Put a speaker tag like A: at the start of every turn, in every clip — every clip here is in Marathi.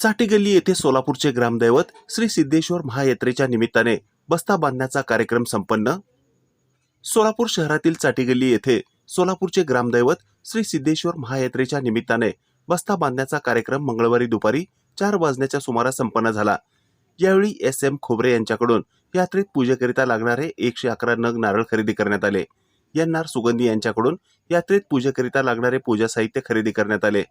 A: चाटेगल्ली येथे सोलापूरचे ग्रामदैवत श्री सिद्धेश्वर महायात्रेच्या निमित्ताने बस्ता बांधण्याचा कार्यक्रम संपन्न. सोलापूर शहरातील चाटीगल्ली येथे सोलापूरचे ग्रामदैवत श्री सिद्धेश्वर महायात्रेच्या निमित्ताने बस्ता बांधण्याचा कार्यक्रम मंगळवारी दुपारी चार वाजण्याच्या सुमारास संपन्न झाला. यावेळी एस एम खोबरे यांच्याकडून यात्रेत पूजेकरिता लागणारे एकशे अकरा नग नारळ खरेदी करण्यात आले. एन आर सुगंधी यांच्याकडून यात्रेत पूजेकरिता लागणारे पूजा साहित्य खरेदी करण्यात आले.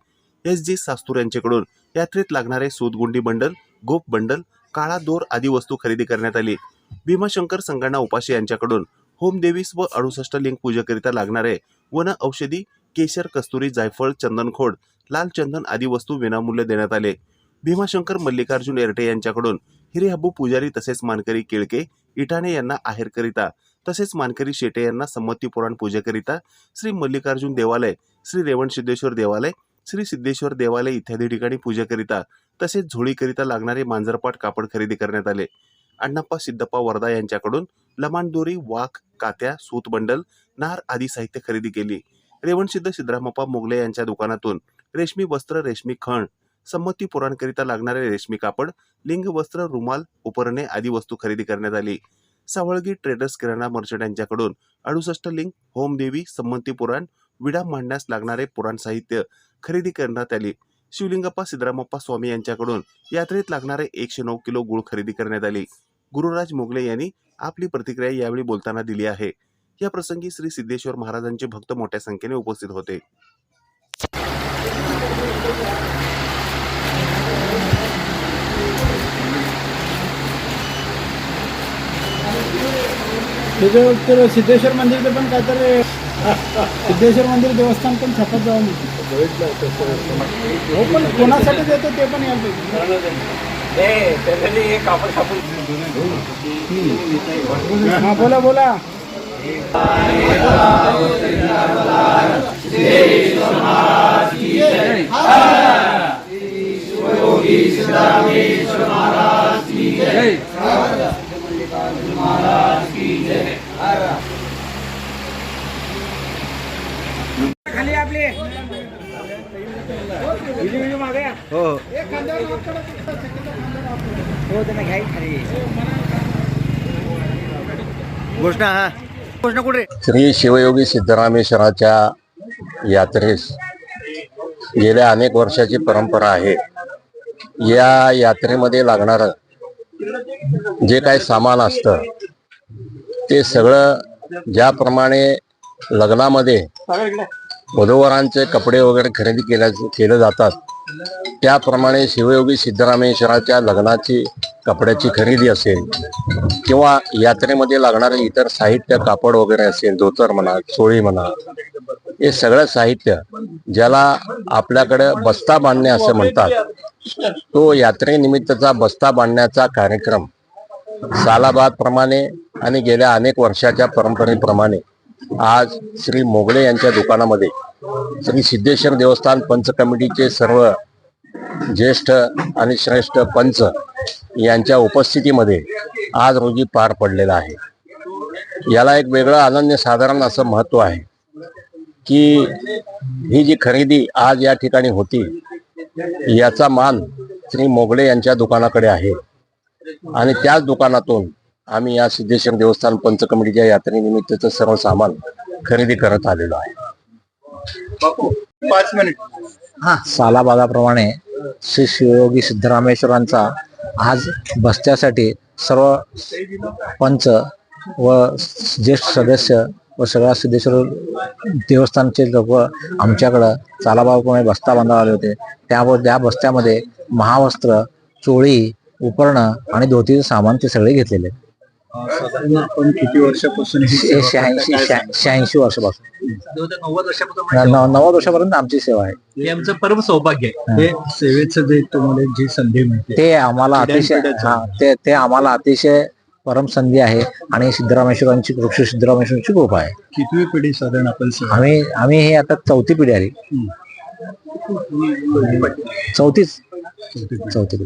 A: एस जी सास्तूर यांच्याकडून यात्रेत लागणारे सूतगुंडी बंडल गोप बंडल काळा दोर आदी वस्तू खरेदी करण्यात आली. भीमाशंकर संगणा उपाशी यांच्याकडून होमदेवीस व अडुसष्ट लिंग पूजेकरिता लागणारे वन औषधी केशर कस्तुरी जायफळ चंदनखोड लाल चंदन आदी वस्तू विनामूल्य देण्यात आले. भीमाशंकर मल्लिकार्जुन एरटे यांच्याकडून हिरेहब्बू पुजारी तसेच मानकरी केळके इटाणे यांना आहेरकरिता तसेच मानकरी शेटे यांना संमती पुराण पूजेकरिता श्री मल्लिकार्जुन देवालय श्री रेवण सिद्धेश्वर देवालय श्री सिद्धेश्वर देवालय इत्यादी ठिकाणी पूजेकरिता तसेच झोळीकरिता लागणारे मांजरपाट कापड खरेदी करण्यात आले. अण्णाप्पा सिद्धप्पा वरदा यांच्याकडून लमाणदोरी वाक कात्या सूत बंडल नार आदी साहित्य खरेदी केली. रेवणसिद्ध सिद्धरामप्पा मोगले यांच्या दुकानातून रेशमी वस्त्र रेशमी खण संमती पुराणकरिता लागणारे रेशमी कापड लिंग वस्त्र रुमाल उपरणे आदी वस्तू खरेदी करण्यात आली. सावळगी ट्रेडर्स किराणा मर्चंट यांच्याकडून अडुसष्ट लिंग होमदेवी संमती पुराण विडा मांडण्यास लागणारे पुराण साहित्य खरेदी करण्यात आली. शिवलिंगप्पा सिद्धरामप्पा स्वामी यांच्याकडून यात्रेत लागणारे एकशे नऊ किलो गुळ खरेदी करण्यात आली. गुरुराज मोगले यांनी आपली प्रतिक्रिया यावेळी बोलताना दिली आहे. या प्रसंगी श्री सिद्धेश्वर महाराजांचे भक्त मोठ्या संख्येने उपस्थित होते.
B: सिद्धेश्वर मंदिरचं पण काहीतरी सिद्धेश्वर मंदिर देवस्थान पण छापत जाऊन हो पण कोणासाठी देतो ते पण हा बोला बोला. खाली आपले मागे हो. हो त्यांना घ्याय खाली.
C: घोषणा हा. घोषणा कुठे
D: श्री शिवयोगी सिद्धरामेश्वराच्या यात्रेस गेल्या अनेक वर्षाची परंपरा आहे. या यात्रेमध्ये लागणारं जे काही सामान असतं ते सगळं ज्याप्रमाणे लग्नामध्ये वधूवरांचे कपडे वगैरे खरेदी केल्या केलं जातात त्याप्रमाणे शिवयोगी सिद्धरामेश्वराच्या लग्नाची कपड्याची खरेदी असेल किंवा यात्रेमध्ये लागणारे इतर साहित्य कापड वगैरे असेल धोतर म्हणा चोळी म्हणा हे सगळं साहित्य ज्याला आपल्याकडे बस्ता बांधणे असं म्हणतात तो यात्रेनिमित्तचा बस्ता बांधण्याचा कार्यक्रम सालाबाद प्रमाणे आणि गेल्या अनेक वर्षाच्या परंपरेप्रमाणे आज श्री मोगळे यांच्या दुकानामध्ये श्री सिद्धेश्वर देवस्थान पंच कमिटीचे सर्व ज्येष्ठ आणि श्रेष्ठ पंच यांच्या उपस्थितीमध्ये आज रोजी पार पडलेला आहे. याला एक वेगळं अनन्य साधारण असं महत्त्व आहे की ही जी खरेदी आज या ठिकाणी होती याचा मान श्री मोगळे यांच्या दुकानाकडे आहे. आणि त्याच दुकानातून आम्ही या सिद्धेश्वर देवस्थान पंच कमिटीच्या यात्रेनिमित्तचं सर्व सामान खरेदी करत आलेलो आहे.
C: पाच मिनिट.
E: सालाबादाप्रमाणे श्री शिवयोगी सिद्धरामेश्वरांचा आज बस्त्यासाठी सर्व पंच व ज्येष्ठ सदस्य व सगळ्या सिद्धेश्वर देवस्थानचे लोक आमच्याकडं चालाबाप्रमाणे बस्ता बांधायला आले होते. त्यावर त्या बस्त्यामध्ये महावस्त्र चोळी उपरणं आणि धोतीचं सामान ते सगळे घेतलेले आहेत.
C: साधारण आपण किती वर्षापासून ही
E: शहाऐंशी शहाऐंशी वर्षापासून.
C: नव्वद वर्षापासून
E: न- नव्वद वर्षापर्यंत आमची सेवा आहे.
C: हे आमचं परम सौभाग्य आहे. हे. सेवेचं जे तुम्हाला जी संधी मिळते.
E: ते आम्हाला अतिशय
C: पिढ्यानपिढ्या
E: हा ते ते आम्हाला अतिशय परम संधी आहे आणि सिद्धरामेश्वरांची वृक्ष सिद्धरामेश्वरांची कृपा आहे.
C: कितवी पिढी साधारण आपण सेवा
E: आम्ही आम्ही हे आता चौथी पिढी आली. चौथीच. चौथी पिढी.